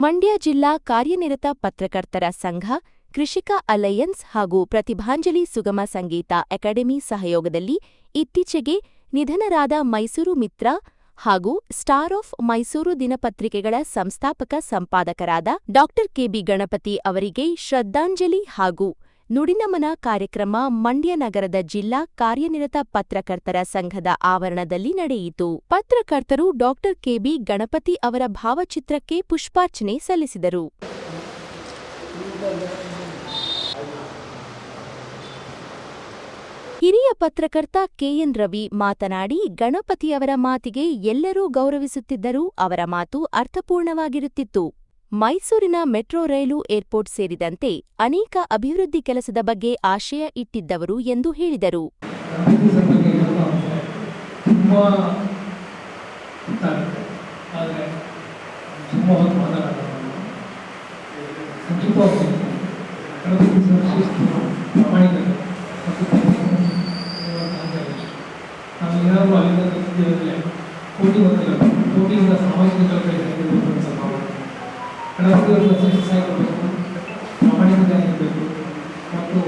ಮಂಡ್ಯ ಜಿಲ್ಲಾ ಕಾರ್ಯನಿರತ ಪತ್ರಕರ್ತರ ಸಂಘ, ಕೃಷಿಕ ಅಲಯನ್ಸ್ ಹಾಗೂ ಪ್ರತಿಭಾಂಜಲಿ ಸುಗಮ ಸಂಗೀತ ಅಕಾಡೆಮಿ ಸಹಯೋಗದಲ್ಲಿ ಇತ್ತೀಚೆಗೆ ನಿಧನರಾದ ಮೈಸೂರು ಮಿತ್ರ ಹಾಗೂ ಸ್ಟಾರ್ ಆಫ್ ಮೈಸೂರು ದಿನಪತ್ರಿಕೆಗಳ ಸಂಸ್ಥಾಪಕ ಸಂಪಾದಕರಾದ ಡಾ ಕೆಬಿ ಗಣಪತಿ ಅವರಿಗೆ ಶ್ರದ್ಧಾಂಜಲಿ ಹಾಗೂ ನುಡಿನಮನ ಕಾರ್ಯಕ್ರಮ ಮಂಡ್ಯ ನಗರದ ಜಿಲ್ಲಾ ಕಾರ್ಯನಿರತ ಪತ್ರಕರ್ತರ ಸಂಘದ ಆವರಣದಲ್ಲಿ ನಡೆಯಿತು. ಪತ್ರಕರ್ತರು ಡಾಕ್ಟರ್ ಕೆಬಿ ಗಣಪತಿ ಅವರ ಭಾವಚಿತ್ರಕ್ಕೆ ಪುಷ್ಪಾರ್ಚನೆ ಸಲ್ಲಿಸಿದರು. ಹಿರಿಯ ಪತ್ರಕರ್ತ ಕೆಎನ್ ರವಿ ಮಾತನಾಡಿ ಗಣಪತಿಯವರ ಮಾತಿಗೆ ಎಲ್ಲರೂ ಗೌರವಿಸುತ್ತಿದ್ದರೂ ಅವರ ಮಾತು ಅರ್ಥಪೂರ್ಣವಾಗಿರುತ್ತಿತ್ತು. ಮೈಸೂರಿನ ಮೆಟ್ರೋ ರೈಲು ಏರ್ಪೋರ್ಟ್ ಸೇರಿದಂತೆ ಅನೇಕ ಅಭಿವೃದ್ಧಿ ಕೆಲಸದ ಬಗ್ಗೆ ಆಶಯ ಇಟ್ಟಿದ್ದವರು ಎಂದು ಹೇಳಿದರು. ಗಣಪತಿ ಸಂಘಕ್ಕೆ ಏನಪ್ಪ ಅಂದರೆ ತುಂಬ ಗೊತ್ತಾಗುತ್ತೆ ಆದರೆ ತುಂಬ ಹೊತ್ತು ಮಾತಾಡೋದು ಸಂಕ್ಷಿಪ್ತವಾಗಿ ಗಣಪತಿ ಸಂಘ ಶಿಸ್ತು ಪ್ರಾಮಾಣಿಕತೆ ಮತ್ತು ಪರಿಶ್ರಮ ಇರುವಂಥ ಅಂಶ ಇದೆ. ನಾವು ಏನಾದರೂ ಅಲ್ಲಿಂದ ಕಲಿತಿದ್ದೇವೆ ಕೋಟಿ ಗೊತ್ತಿಲ್ಲ ಕೋಟಿಯಿಂದ ಸಾಮಾಜಿಕ ಕೆಲಸ ಅಂತ ಭಾವನೆ ಗಣಪತಿಯವರನ್ನ ಪ್ರಾಮಾಣಿಕತೆ ಆಗಿರಬೇಕು ಮತ್ತು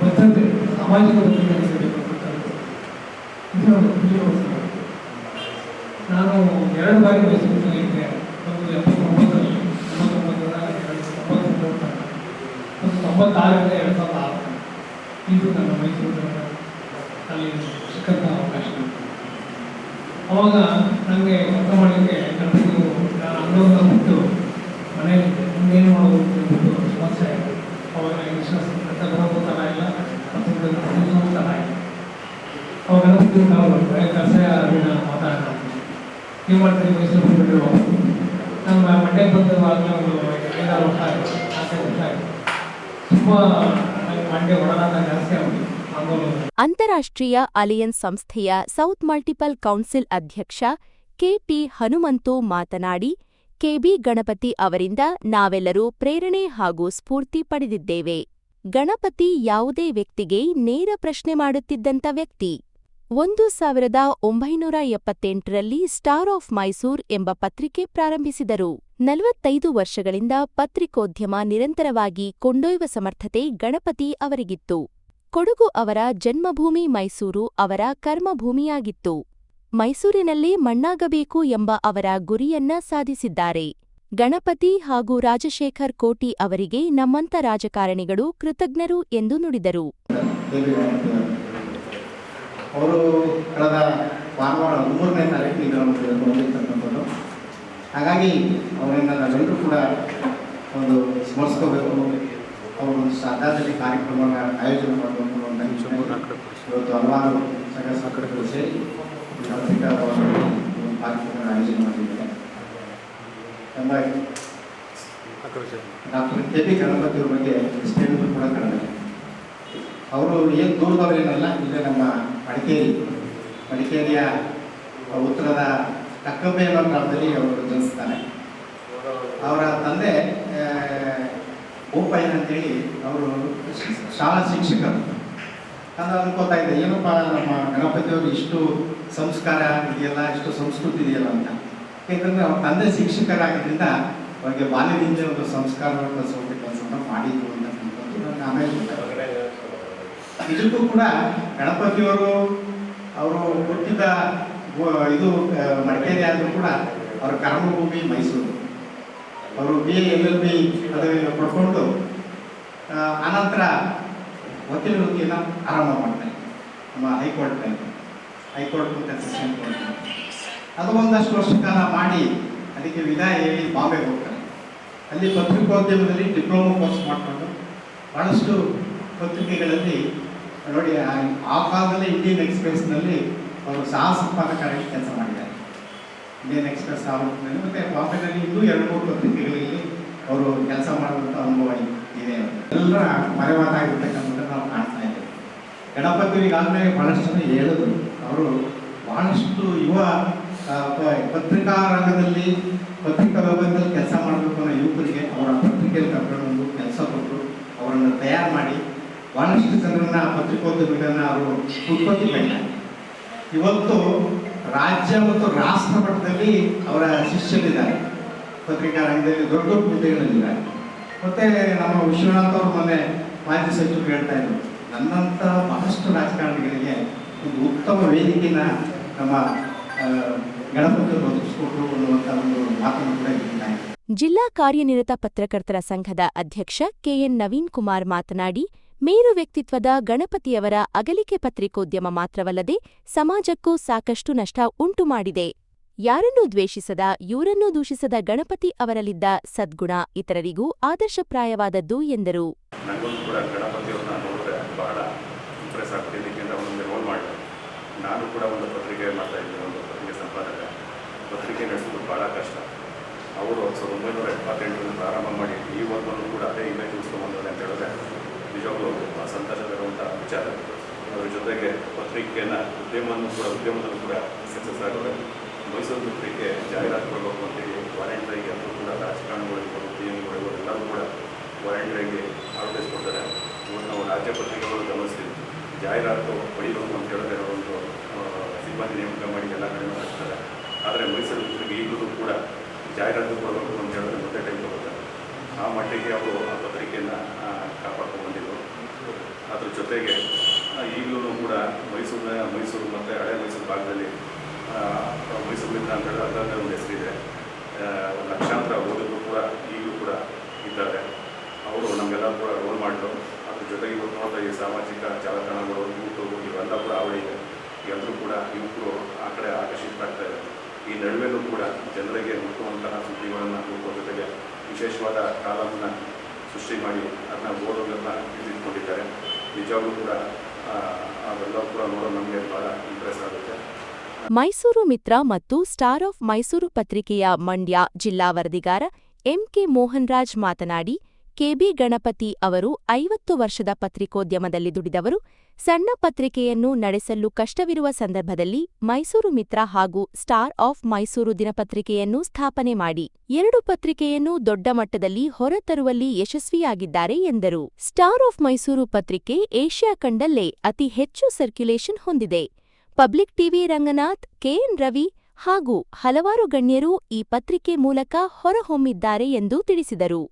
ಬದ್ಧತೆ ಸಾಮಾಜಿಕ ನನ್ನ ನಾನು ಎರಡು ಬಾರಿ ಮೈಸೂರಿನಲ್ಲಿದ್ದೆ ಒಂದು ಎಪ್ಪತ್ತೊಂಬತ್ತರಲ್ಲಿ ಎಂಬತ್ತೊಂಬತ್ತರ ಎರಡು ತೊಂಬತ್ತೊಂಬತ್ತು ಮತ್ತು ತೊಂಬತ್ತಾರರಿಂದ ಎರಡು ಸಾವಿರದ ಆರು ಇದು ನನ್ನ ಮೈಸೂರಿನ ಅಲ್ಲಿ ಸಿಕ್ಕಂಥ ಅವಕಾಶ ಅವಾಗ ನನಗೆ ಕೆಲಸ ಮಾಡಲಿಕ್ಕೆ ಗಣಪತಿಯು ನಾನು ಅಂಗಡಿಯಿಂದ ಬಿಟ್ಟು ಮನೆಯಲ್ಲಿದ್ದೆ ಮುಂದೇನು ಮಾಡೋದು ಅಂತ ಬಿಟ್ಟು ಸಮಸ್ಯೆ ಆಯಿತು ಅವಾಗ ವಿಶ್ವಾಸ ಬರೋದು ಥರ ಇಲ್ಲ ಮತ್ತು ದಿವಸ ಥರ ಇಲ್ಲ ಗಣಪತಿ ನಾವು ಕೆಲಸ ಅರಿಣ ಮಾತಾಡೋಣ ನೀವು ಮಾಡ್ತೀರಿ ಮೈಸೂರು ಬಿಟ್ಟಿರುವ ನಮ್ಮ ಮಂಡ್ಯ ಬಂದು ಆಗಲೇ ಒಂದು ಐದಾರು ವರ್ಷ ಆಯಿತು ನಾಲ್ಕೈದು ವರ್ಷ ಆಯಿತು ತುಂಬ ಅಂತಾರಾಷ್ಟ್ರೀಯ ಅಲಿಯನ್ಸ್ ಸಂಸ್ಥೆಯ ಸೌತ್ ಮಲ್ಟಿಪಲ್ ಕೌನ್ಸಿಲ್ ಅಧ್ಯಕ್ಷ ಕೆಪಿ ಹನುಮಂತು ಮಾತನಾಡಿ ಕೆಬಿ ಗಣಪತಿ ಅವರಿಂದ ನಾವೆಲ್ಲರೂ ಪ್ರೇರಣೆ ಹಾಗೂ ಸ್ಫೂರ್ತಿ ಪಡೆದಿದ್ದೇವೆ. ಗಣಪತಿ ಯಾವುದೇ ವ್ಯಕ್ತಿಗೆ ನೇರ ಪ್ರಶ್ನೆ ಮಾಡುತ್ತಿದ್ದಂಥ ವ್ಯಕ್ತಿ. ಒಂದು ಸಾವಿರದ ಒಂಬೈನೂರ ಎಪ್ಪತ್ತೆಂಟರಲ್ಲಿ ಸ್ಟಾರ್ ಆಫ್ ಮೈಸೂರ್ ಎಂಬ ಪತ್ರಿಕೆ ಪ್ರಾರಂಭಿಸಿದರು. ನಲವತ್ತೈದು ವರ್ಷಗಳಿಂದ ಪತ್ರಿಕೋದ್ಯಮ ನಿರಂತರವಾಗಿ ಕೊಂಡೊಯ್ಯುವ ಸಮರ್ಥತೆ ಗಣಪತಿ ಅವರಿಗಿತ್ತು. ಕೊಡಗು ಅವರ ಜನ್ಮಭೂಮಿ ಮೈಸೂರು ಅವರ ಕರ್ಮಭೂಮಿಯಾಗಿತ್ತು. ಮೈಸೂರಿನಲ್ಲೇ ಮಣ್ಣಾಗಬೇಕು ಎಂಬ ಅವರ ಗುರಿಯನ್ನ ಸಾಧಿಸಿದ್ದಾರೆ. ಗಣಪತಿ ಹಾಗೂ ರಾಜಶೇಖರ್ ಕೋಟಿ ಅವರಿಗೆ ನಮ್ಮಂತ ರಾಜಕಾರಣಿಗಳು ಕೃತಜ್ಞರು ಎಂದು ನುಡಿದರು. ಅವರು ಕಳೆದ ಭಾನುವಾರ ಮೂರನೇ ತಾರೀಕು ಇದನ್ನು ಹೊಂದಿರ್ತಕ್ಕಂಥದ್ದು ಹಾಗಾಗಿ ಅವರನ್ನು ನಾವೆಲ್ಲರೂ ಕೂಡ ಒಂದು ಸ್ಮರಿಸ್ಕೋಬೇಕು ಅವರು ಒಂದು ಶ್ರದ್ಧಾಂಜಲಿ ಕಾರ್ಯಕ್ರಮವನ್ನು ಆಯೋಜನೆ ಮಾಡಬೇಕು ಅಂತ ಇವತ್ತು ಹಲವಾರು ಸಂಘ ಸಂಘಟನೆಗಳು ಸೇರಿ ಗಣಪತಿ ಕಾರ್ಯಕ್ರಮ ಆಯೋಜನೆ ಮಾಡಿದ್ದಾರೆ. ಡಾಕ್ಟರ್ ಕೆ ಪಿ ಗಣಪತಿಯವ್ರ ಬಗ್ಗೆ ಇಷ್ಟೇನಿದ್ರು ಕೂಡ ಕಡಿಮೆ ಅವರು ಏನು ದೂರದವರೇನಲ್ಲ, ಇಲ್ಲೇ ನಮ್ಮ ಮಡಿಕೇರಿ, ಮಡಿಕೇರಿಯ ಉತ್ತರದ ಕಕ್ಕಂಬೆ ಅನ್ನೋ ಗ್ರಾಮದಲ್ಲಿ ಅವರು ಜನಿಸ್ತಾನೆ ಅವರ ತಂದೆ ಬೋಪಯ್ಯ ಅಂತೇಳಿ ಅವರು ಶಾಲಾ ಶಿಕ್ಷಕರು. ಅಂದ್ರೆ ಅನ್ಕೋತಾ ಇದ್ದೆ ಏನಪ್ಪ ನಮ್ಮ ಗಣಪತಿಯವರು ಇಷ್ಟು ಸಂಸ್ಕಾರ ಇದೆಯಲ್ಲ, ಇಷ್ಟು ಸಂಸ್ಕೃತಿ ಇದೆಯಲ್ಲ ಅಂತ. ಯಾಕಂದ್ರೆ ಅವ್ರ ತಂದೆ ಶಿಕ್ಷಕರಾಗಿದ್ದರಿಂದ ಅವ್ರಿಗೆ ಬಾಲ್ಯದಿಂದ ಒಂದು ಸಂಸ್ಕಾರವನ್ನು ಕಲಿಸುವಂಥ ಕೆಲಸವನ್ನು ಮಾಡಿದ್ರು ಅಂತ ನನಗೆ ಆಮೇಲೆ. ನಿಜಕ್ಕೂ ಕೂಡ ಗಣಪತಿಯವರು ಅವರು ಹುಟ್ಟಿದ ಇದು ಮಡಿಕೇರಿ ಆದರೂ ಕೂಡ ಅವರ ಕರ್ಮಭೂಮಿ ಮೈಸೂರು. ಅವರು ಬಿ ಎಲ್ ಎಲ್ ಬಿ ಪದವಿಯನ್ನು ಪಡ್ಕೊಂಡು ಆನಂತರ ವಕೀಲ ವೃತ್ತಿಯನ್ನು ಆರಂಭ ಮಾಡ್ತಾರೆ ನಮ್ಮ ಹೈಕೋರ್ಟ್ನಲ್ಲಿ ಹೈಕೋರ್ಟ್ ಸೆಷನ್ ಕೋರ್ಟ್ ಅದು ಒಂದಷ್ಟು ವರ್ಷ ಕಾಲ ಮಾಡಿ ಅದಕ್ಕೆ ವಿದಾಯ ಹೇಳಿ ಬಾಂಬೆಗೆ ಹೋಗ್ತಾರೆ. ಅಲ್ಲಿ ಪತ್ರಿಕೋದ್ಯಮದಲ್ಲಿ ಡಿಪ್ಲೊಮಾ ಕೋರ್ಸ್ ಮಾಡಿಕೊಂಡು ಭಾಳಷ್ಟು ಪತ್ರಿಕೆಗಳಲ್ಲಿ ನೋಡಿ, ಆ- ಕಾಲದಲ್ಲಿ ಇಂಡಿಯನ್ ಎಕ್ಸ್ಪ್ರೆಸ್ನಲ್ಲಿ ಅವರು ಸಹ ಸಂಪಾದಕರಾಗಿ ಕೆಲಸ ಮಾಡಿದ್ದಾರೆ. ಇಂಡಿಯನ್ ಎಕ್ಸ್ಪ್ರೆಸ್ ಆವೃತ್ತಿನಲ್ಲಿ ಮತ್ತು ಬಾಂಬೆನಲ್ಲಿ ಇನ್ನೂ ಎರಡು ಮೂರು ಪತ್ರಿಕೆಗಳಲ್ಲಿ ಅವರು ಕೆಲಸ ಮಾಡುವಂಥ ಅನುಭವ ಇದೆ ಎಲ್ಲರ ಮರೆಮಾತಾಗಿರ್ತಕ್ಕಂಥದ್ದು ನಾವು ಕಾಣ್ತಾ ಇದ್ದೇವೆ. ಗಣಪತಿಗಾಗಲೇ ಬಹಳಷ್ಟು ಜನ ಹೇಳಿದ್ರು. ಅವರು ಬಹಳಷ್ಟು ಯುವ ಪತ್ರಿಕಾ ರಂಗದಲ್ಲಿ, ಪತ್ರಿಕಾ ವಿಭಾಗದಲ್ಲಿ ಕೆಲಸ ಮಾಡಬೇಕು ಅನ್ನೋ ಯುವಕರಿಗೆ ಅವರ ಪತ್ರಿಕೆಯಲ್ಲಿ ಕರ್ಕೊಂಡು ಕೆಲಸ ಕೊಟ್ಟು ಅವರನ್ನು ತಯಾರು ಮಾಡಿ ಭಾಳಷ್ಟು ಜನರನ್ನ ಪತ್ರಿಕೋದ್ಯಮಿಗಳನ್ನ ಅವರು ಉತ್ಪತ್ತಿ ಇವತ್ತು ರಾಜ್ಯ ಮತ್ತು ರಾಷ್ಟ್ರ ಮಟ್ಟದಲ್ಲಿ ಅವರ ಶಿಷ್ಯರಿದ್ದಾರೆ. ಪತ್ರಿಕಾ ರಂಗದಲ್ಲಿ ದೊಡ್ಡ ದೊಡ್ಡ ಹುದ್ದೆಗಳಲ್ಲಿದ್ದಾರೆ. ಮತ್ತೆ ನಮ್ಮ ವಿಶ್ವನಾಥ್ ಅವರು ಮೊನ್ನೆ ಮಾಜಿ ಸಚಿವರು ಹೇಳ್ತಾ ಇದ್ರು ನನ್ನಂಥ ಬಹಳಷ್ಟು ರಾಜಕಾರಣಿಗಳಿಗೆ ಒಂದು ಉತ್ತಮ ವೇದಿಕೆನ ನಮ್ಮ ಗಣಪತಿ ಒದಗಿಸ್ಕೊಟ್ರು ಅನ್ನುವಂಥ ಒಂದು ಮಾತನ್ನು ಕೂಡ ಹೇಳಿದ್ದಾರೆ ಜಿಲ್ಲಾ ಕಾರ್ಯನಿರತ ಪತ್ರಕರ್ತರ ಸಂಘದ ಅಧ್ಯಕ್ಷ ಕೆಎನ್ ನವೀನ್ ಕುಮಾರ್ ಮಾತನಾಡಿ ಮೇರು ವ್ಯಕ್ತಿತ್ವದ ಗಣಪತಿಯವರ ಅಗಲಿಕೆ ಪತ್ರಿಕೋದ್ಯಮ ಮಾತ್ರವಲ್ಲದೆ ಸಮಾಜಕ್ಕೂ ಸಾಕಷ್ಟು ನಷ್ಟ ಉಂಟುಮಾಡಿದೆ ಯಾರನ್ನೂ ದ್ವೇಷಿಸದ, ಇವರನ್ನೂ ದೂಷಿಸದ ಗಣಪತಿ ಅವರಲ್ಲಿದ್ದ ಸದ್ಗುಣ ಇತರರಿಗೂ ಆದರ್ಶಪ್ರಾಯವಾದದ್ದು ಎಂದರು. ನಾನು ಕೂಡ ಒಂದು ಒಂದು ಪತ್ರಿಕೆ ಸಂಪಾದಕ. ಪತ್ರಿಕೆ ನಡೆಸೋದು ಕಷ್ಟ. ಅವರು ಸಾವಿರದ ಒಂಬೈನೂರ ಎಪ್ಪತ್ತೆಂಟರಲ್ಲಿ ಪ್ರಾರಂಭ ಮಾಡಿ ಈವರೆಗೂ ಕೂಡ ಅದೇ ಇಮೇಜ್ ಉಳಿಸ್ಕೊಂಡ್ಬಂದಿದ್ದಾರೆ ಅಂತ ಹೇಳಿದ್ರೆ ನಿಜವಾಗ್ಲೂ ಸಂತೋಷ ತರುವಂಥ ವಿಚಾರ ಅದ್ರ ಜೊತೆಗೆ ಪತ್ರಿಕೆಯನ್ನು ಉದ್ಯಮವನ್ನು ಕೂಡ, ಉದ್ಯಮದಲ್ಲೂ ಕೂಡ ಸಕ್ಸಸ್ ಆಗಿದೆ. ಮೈಸೂರು ಪತ್ರಿಕೆ ಜಾಹೀರಾತು ಕೊಡಬೇಕು ಅಂತೇಳಿ ವಾರಂಟರಿಗೆ ಎಲ್ಲರೂ ಕೂಡ ರಾಜಕಾರಣಿಗಳಿರ್ಬೋದು ಪಿ ಎಮ್ಗಳಿರ್ಬೋದು ಎಲ್ಲರೂ ಕೂಡ ವಾರಂಟರಿಗೆ ಅಡ್ವರ್ಟೈಸ್ ಕೊಡ್ತಾರೆ. ನಾವು ರಾಜ್ಯ ಪತ್ರಿಕೆಗಳು ಗಮನಿಸ್ತೀವಿ. ಜಾಹೀರಾತು ಪಡಿಬೇಕು ಅಂತ ಹೇಳಿದ್ರೆ ಒಂದು ಸಿಬ್ಬಂದಿ ನೇಮಕ ಮಾಡಿ ಎಲ್ಲ ಕಡೆ ಹಾಕ್ತಾರೆ ಆದರೆ ಮೈಸೂರು ಪತ್ರಿಕೆ ಈಗಲೂ ಕೂಡ ಜಾಹೀರಾತು ಕೊಡಬೇಕು ಅಂತ ಹೇಳಿದ್ರೆ ಮತ್ತೆ ಟೈಮ್ ತಗೋತಾರೆ ಆ ಮಟ್ಟಿಗೆ ಅವರು ಆ ಪತ್ರಿಕೆಯನ್ನು ಕಾಪಾಡ್ಕೊಂಡು ಅದ್ರ ಜೊತೆಗೆ ಈಗಲೂ ಕೂಡ ಮೈಸೂರಿನ ಮೈಸೂರು ಮತ್ತು ಹಳೆ ಮೈಸೂರು ಭಾಗದಲ್ಲಿ ಆ, ಮೈಸೂರು ಮಿತ್ರ ಅಂತ ಹೇಳಿ ಅದರಲ್ಲೇ ಒಂದು ಹೆಸರಿದೆ ಲಕ್ಷಾಂತರ ಓದಿದ್ರು ಕೂಡ ಈಗಲೂ ಕೂಡ ಇದ್ದಾರೆ ಅವರು ನಮಗೆಲ್ಲ ಕೂಡ ರೋಲ್ ಮಾಡಿದ್ರು ಅದ್ರ ಜೊತೆಗೆ ಇವತ್ತು ನೋಡ್ತಾ ಈ ಸಾಮಾಜಿಕ ಜಾಲತಾಣಗಳು ಯೂಟ್ಯೂಬ್ ಇವೆಲ್ಲ ಕೂಡ ಅವಳಿ ಇದೆ. ಎಲ್ಲರೂ ಕೂಡ ಯುವಕರು ಆ ಕಡೆ ಆಕರ್ಷಿತರಾಗ್ತಾ ಇದೆ ಈ ನಡುವೆಲ್ಲೂ ಕೂಡ ಜನರಿಗೆ ಮುಟ್ಟುವಂತಹ ಸುದ್ದಿಗಳನ್ನು ಹುಡುಕುವ ಜೊತೆಗೆ ವಿಶೇಷವಾದ ಕಾಲವನ್ನು ಸೃಷ್ಟಿ ಮಾಡಿ ಅದನ್ನ ಓದೋದನ್ನು ಹಿಡಿದಿಟ್ಕೊಂಡಿದ್ದಾರೆ ಮೈಸೂರು ಮಿತ್ರ ಮತ್ತು ಸ್ಟಾರ್ ಆಫ್ ಮೈಸೂರು ಪತ್ರಿಕೆಯ ಮಂಡ್ಯ ಜಿಲ್ಲಾ ವರದಿಗಾರ ಎಂಕೆ ಮೋಹನ್ರಾಜ್ ಮಾತನಾಡಿ ಕೆಬಿ ಗಣಪತಿ ಅವರು ಐವತ್ತು ವರ್ಷದ ಪತ್ರಿಕೋದ್ಯಮದಲ್ಲಿ ದುಡಿದವರು, ಸಣ್ಣ ಪತ್ರಿಕೆಯನ್ನು ನಡೆಸಲು ಕಷ್ಟವಿರುವ ಸಂದರ್ಭದಲ್ಲಿ ಮೈಸೂರು ಮಿತ್ರ ಹಾಗೂ ಸ್ಟಾರ್ ಆಫ್ ಮೈಸೂರು ದಿನಪತ್ರಿಕೆಯನ್ನು ಸ್ಥಾಪನೆ ಮಾಡಿ, ಎರಡು ಪತ್ರಿಕೆಯನ್ನು ದೊಡ್ಡ ಮಟ್ಟದಲ್ಲಿ ಹೊರತರುವಲ್ಲಿ ಯಶಸ್ವಿಯಾಗಿದ್ದಾರೆ ಎಂದರು. ಸ್ಟಾರ್ ಆಫ್ ಮೈಸೂರು ಪತ್ರಿಕೆ ಏಷ್ಯಾ ಕಂಡಲ್ಲೇ ಅತಿ ಹೆಚ್ಚು ಸರ್ಕ್ಯುಲೇಷನ್ ಹೊಂದಿದೆ. Public TV Ranganath, KN Ravi ಹಾಗೂ ಹಲವಾರು ಗಣ್ಯರು ಈ ಪತ್ರಿಕೆ ಮೂಲಕ ಹೊರಹೊಮ್ಮಿದ್ದಾರೆ ಎಂದು ತಿಳಿಸಿದರು.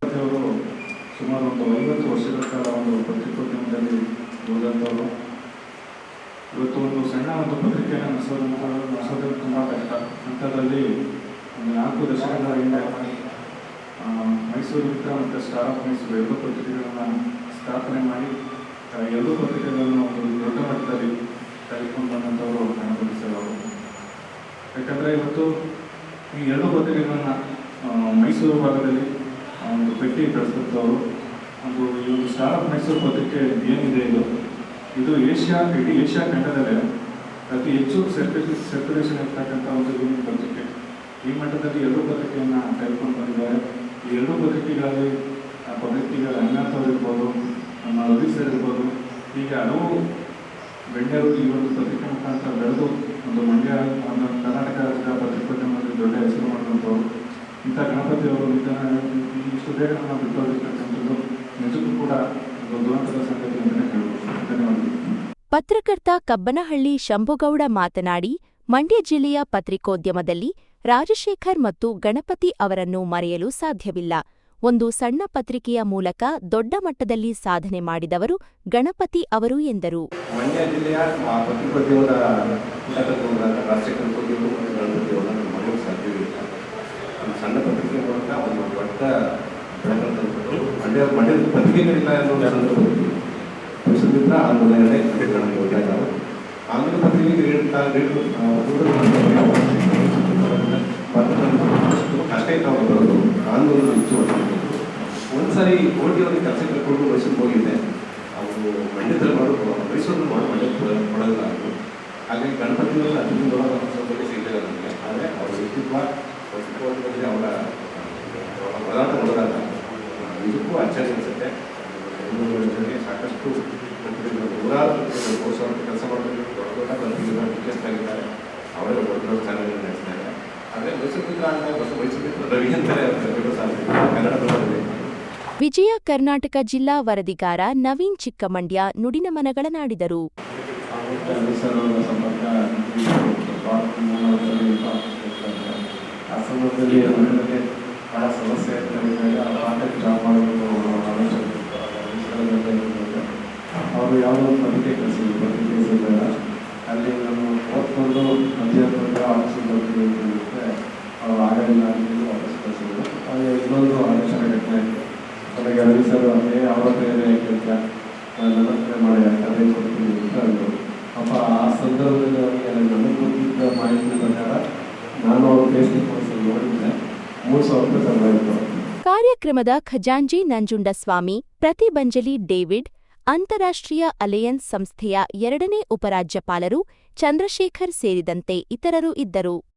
ಸುಮಾರು ಒಂದು ಐವತ್ತು ವರ್ಷದ ಕಾಲ ಒಂದು ಪತ್ರಿಕೋದ್ಯಮದಲ್ಲಿ ದುಡಿದಂಥವರು ಇವತ್ತು ಒಂದು ಸಣ್ಣ ಒಂದು ಪತ್ರಿಕೆಯನ್ನು ನಡೆಸೋದಂತ ನಡೆಸೋದು ತುಂಬ ಕಷ್ಟ ಅಂಥದ್ರಲ್ಲಿ ಒಂದು ನಾಲ್ಕು ದಶಕಗಳ ಹಿಂದೆ ಮೈಸೂರು ಮಿತ್ರ ಮತ್ತು ಸ್ಟಾರ್ ಆಫ್ ಮೈಸೂರು ಎರಡು ಪತ್ರಿಕೆಗಳನ್ನು ಸ್ಥಾಪನೆ ಮಾಡಿ ಎರಡು ಪತ್ರಿಕೆಗಳನ್ನು ಒಂದು ದೊಡ್ಡ ಮಟ್ಟದಲ್ಲಿ ತೆಗೆದುಕೊಂಡು ಬಂದಂಥವರು ಅವರು. ಯಾಕಂದರೆ ಇವತ್ತು ಈ ಎರಡು ಪತ್ರಿಕೆಗಳನ್ನು ಮೈಸೂರು ಭಾಗದಲ್ಲಿ ಒಂದು ಪೆಟ್ಟಿ ಬೆಳೆಸಿದವರು ಒಂದು ಈ ಒಂದು ಸ್ಟಾರ್ ಮೈಸೂರು ಪತ್ರಿಕೆ ಏನಿದೆ ಇದು? ಇದು ಏಷ್ಯಾ, ಇಡೀ ಏಷ್ಯಾ ಖಂಡದಲ್ಲೇ ಅತಿ ಹೆಚ್ಚು ಸರ್ಕ್ಯು ಸರ್ಕ್ಯುಲೇಷನ್ ಇರ್ತಕ್ಕಂಥ ಒಂದು ಯೂನಿಟ್ ಪತ್ರಿಕೆ ಈ ಮಟ್ಟದಲ್ಲಿ ಎರಡು ಪತ್ರಿಕೆಯನ್ನು ತೆಗೆದುಕೊಂಡು ಬಂದಿದ್ದಾರೆ. ಈ ಎರಡು ಪತ್ರಿಕೆಗಳಲ್ಲಿ ಪತ್ರಿಕೆಗಳ ರಂಗನಾಥ್ ಇರ್ಬೋದು ನಮ್ಮ ರವಿ ಸರ್ ಇರ್ಬೋದು ಹೀಗೆ ಹಲವು ಗಣ್ಯರು ಈ ಒಂದು ಪತ್ರಿಕೆ ಮುಖಾಂತರ ಬೆಳೆದು ಒಂದು ಮಂಡ್ಯ, ಒಂದು ಕರ್ನಾಟಕ ರಾಜ್ಯದ ಪತ್ರಿಕೋದ್ಯಮದಲ್ಲಿ ದೊಡ್ಡ ಹೆಸರು ಮಾಡುವಂಥವ್ರು ಇಂಥ ಗಣಪತಿ ಅವರು ನಿಧನ ಈ ಇಷ್ಟು ಬೇಗ ನಾವು ಬಿಟ್ಟೋಗಿರ್ತಕ್ಕಂಥದ್ದು ನಿಜಕ್ಕೂ ಕೂಡ ಒಂದು ದುರಂತದ ಸಂಗತಿ ಅಂತಲೇ ಹೇಳ್ಬೋದು ಧನ್ಯವಾದಗಳು ಪತ್ರಕರ್ತ ಕಬ್ಬನಹಳ್ಳಿ ಶಂಭುಗೌಡ ಮಾತನಾಡಿ ಮಂಡ್ಯ ಜಿಲ್ಲೆಯ ಪತ್ರಿಕೋದ್ಯಮದಲ್ಲಿ ರಾಜಶೇಖರ್ ಮತ್ತು ಗಣಪತಿ ಅವರನ್ನು ಮರೆಯಲು ಸಾಧ್ಯವಿಲ್ಲ. ಒಂದು ಸಣ್ಣ ಪತ್ರಿಕೆಯ ಮೂಲಕ ದೊಡ್ಡ ಮಟ್ಟದಲ್ಲಿ ಸಾಧನೆ ಮಾಡಿದವರು ಗಣಪತಿ ಅವರು ಎಂದರು. ಮಂಡ್ಯ ಜಿಲ್ಲೆಯ ಒಂದು ಪತ್ರಿಕೋದ್ಯಮದ ಮಂಡ್ಯ ಮಂಡ್ಯದ ಪತ್ರಿಕೆಗಳಿಲ್ಲ ಅನ್ನೋ ಸಂದರ್ಭದಲ್ಲಿ ಪರಿಸರದಿಂದ ಆ ಪತ್ರಿಕೆಗಳನ್ನು ಕೊಡ್ತಾ ಇದ್ದಾರೆ. ಆಂಧ್ರ ಪತ್ರಿಕೆಗೆ ಹೇಳ್ತಾ ಅಷ್ಟೇ ನಾವು ಬರೋದು. ಆಂದೋಲನ ಹೆಚ್ಚು ಒಂದ್ಸರಿ ಕೋಟಿಯವರಿಗೆ ಕೆಲಸ ಕಳ್ಕೊಂಡು ಮೈಸೂರಿಗೆ ಹೋಗಿದ್ದೆ. ಅವರು ಮಂಡ್ಯದಲ್ಲಿ ಮಾಡೋದು ಮೈಸೂರಲ್ಲಿ ವಿಜಯ ಕರ್ನಾಟಕ ಜಿಲ್ಲಾ ವರದಿಗಾರ ನವೀನ್ ಚಿಕ್ಕಮಂಡ್ಯ ನುಡಿನಮನಗಳ ನಾಡಿದರು ಆ ಕಾರ್ಯಕ್ರಮದ ಖಜಾಂಜಿ ನಂಜುಂಡಸ್ವಾಮಿ ಪ್ರತಿಬಂಜಲಿ ಡೇವಿಡ್ ಅಂತಾರಾಷ್ಟ್ರೀಯ ಅಲೆಯನ್ಸ್ ಸಂಸ್ಥೆಯ ಎರಡನೇ ಉಪರಾಜ್ಯಪಾಲರು ಚಂದ್ರಶೇಖರ್ ಸೇರಿದಂತೆ ಇತರರು ಇದ್ದರು.